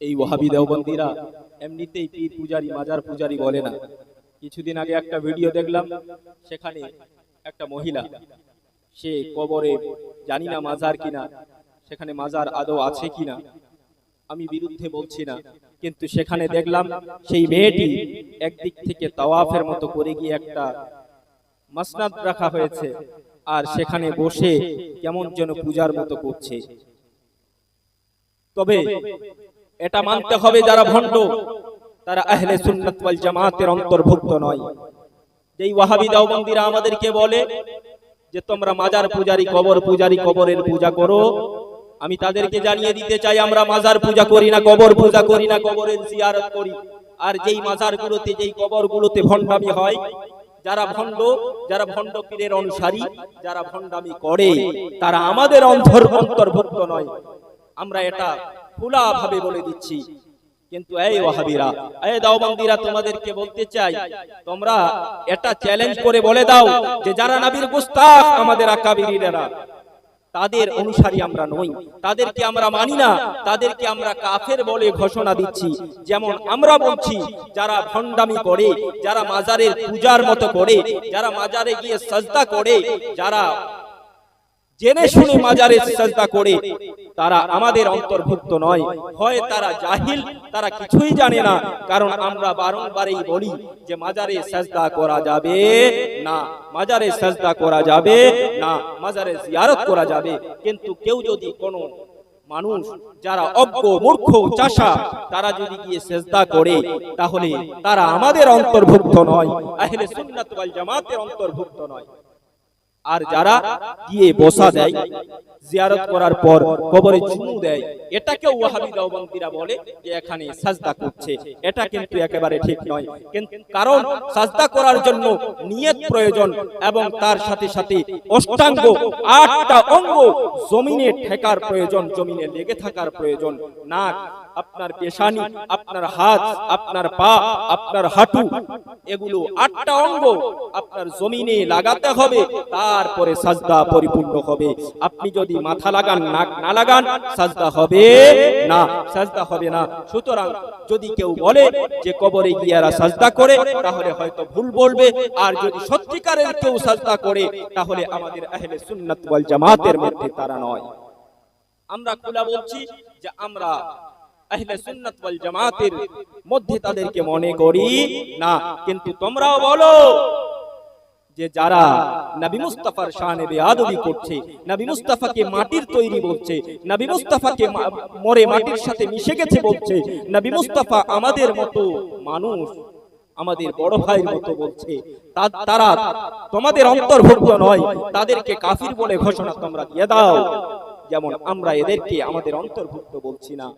এই ওহাবি দেওবন্দিরা এমনিতেই পীর পূজারি, মাজার পূজারি বলে না। কিছুদিন আগে একটা ভিডিও দেখলাম, সেখানে একটা মহিলা, সে কবরে জানি না মাজার কিনা, সেখানে মাজার আদৌ আছে কিনা, আমি বিরুদ্ধে বলছি না। কিন্তু সেখানে দেখলাম, সেই মেয়েটি একদিক থেকে তাওয়াফের মতো করে গিয়ে একটা মাসনাদ রাখা হয়েছে, আর সেখানে বসে কেমন যেন পূজার মতো করছে। তবে এটা মানতে হবে যারা ভণ্ড, তারা আহলে সুন্নাত ওয়াল জামাতের অন্তর্ভুক্ত নয়। যেই ওয়াহাবি দাওবন্দিরা আমাদেরকে বলে যে, তোমরা মাজার পূজারি কবর, পূজারি কবরের পূজা করো। আমি তাদেরকে জানিয়ে দিতে চাই, আমরা মাজার পূজা করি না, কবর পূজা করি না, কবরের জিয়ারত করি। আর যেই মাজারগুলোতে, যেই কবরগুলোতে ভণ্ডামি হয়, যারা ভণ্ড যারা ভণ্ড পীরের অনুসারী, যারা ভণ্ডামি করে, তারা আমাদের অন্তর অন্তর্ভুক্ত নয়। আমরা এটা খোলা ভাবে বলে দিচ্ছি। কিন্তু এই ওয়াহাবিরা, এই দাওবন্দিরা তোমাদেরকে বলতে চাই, তোমরা এটা চ্যালেঞ্জ করে বলে দাও যে যারা নবীর গুস্তাখ আমাদের আকাবিরিরা তাদের অনুসারী আমরা নই, তাদেরকে আমরা মানি না, তাদেরকে আমরা কাফের বলে ঘোষণা দিচ্ছি। যেমন আমরা বলছি, যারা ভণ্ডামি করে, যারা মাজারের পূজার মতো করে, যারা মাজারে গিয়ে সাজদা করে, যারা জেনে শুনে মাজারে সাজদা করে, তারা আমাদের অন্তর্ভুক্ত নয়। হয় তারা জাহিল, তারা কিছুই জানে না, কারণ আমরা বারংবারই বলি যে মাজারে সাজদা করা যাবে না, মাজারে সাজদা করা যাবে না, মাজারে জিয়ারত করা যাবে। কিন্তু কেউ যদি কোনো মানুষ, যারা অজ্ঞ, মূর্খ, চাষা, তারা যদি গিয়ে সেজদা করে, তাহলে তারা আমাদের অন্তর্ভুক্ত নয়, আহলে সুন্নাত ওয়াল জামাতের অন্তর্ভুক্ত নয়। আর যারা গিয়ে বসা দেয় জিয়ারত করার পর কবরে চুমু দেয়। এটাকে ওয়াহাবি দেওবন্দিরা বলে যে এখানে সাজদা করছে। এটা কিন্তু একেবারে ঠিক নয়। কিন্তু কারণ সাজদা করার জন্য নিয়ত প্রয়োজন এবং তার সাথে সাথে অষ্টাঙ্গ আটটা অঙ্গ জমিনে ঠেকার প্রয়োজন, জমিনে লেগে থাকার প্রয়োজন। নাক, আপনার পেশানি, আপনার হাত, আপনার পা, আপনার হাঁটু, এগুলো আটটা অঙ্গ আপনার জমিনে লাগাতে হবে, তারপরে সাজদা পরিপূর্ণ হবে। আপনি যদি মাথা লাগান, নাক না লাগান, সাজদা হবে না, সাজদা হবে না। সুতরাং যদি কেউ বলে যে কবরে গিয়ারা সাজদা করে, তাহলে হয়তো ভুল বলবে। আর যদি সত্যিকারের কেউ সাজদা করে, তাহলে আমাদের আহলে সুন্নাত ওয়াল জামাতের মধ্যে তারা নয়। আমরা খোলা বলছি যে আমরা আহলে সুন্নাত ওয়াল জামাতের মধ্যে তাদেরকে মনে করি না। কিন্তু তোমরাও বলো যে যারা নবী মুস্তাফার শানে বেয়াদবি করছে, নবী মুস্তাফাকে মাটির তৈরি বলছে, নবী মুস্তাফাকে মরে মাটির সাথে মিশে গেছে বলছে, নবী মুস্তাফা আমাদের মতো মানুষ, আমাদের বড় ভাইয়ের মতো বলছে। তারা তোমাদের অন্তর্ভুক্ত নয়, তাদেরকে কাফির বলে ঘোষণা তোমরা দিয়ে দাও। যেমন আমরা এদেরকে আমাদের অন্তর্ভুক্ত বলছি না।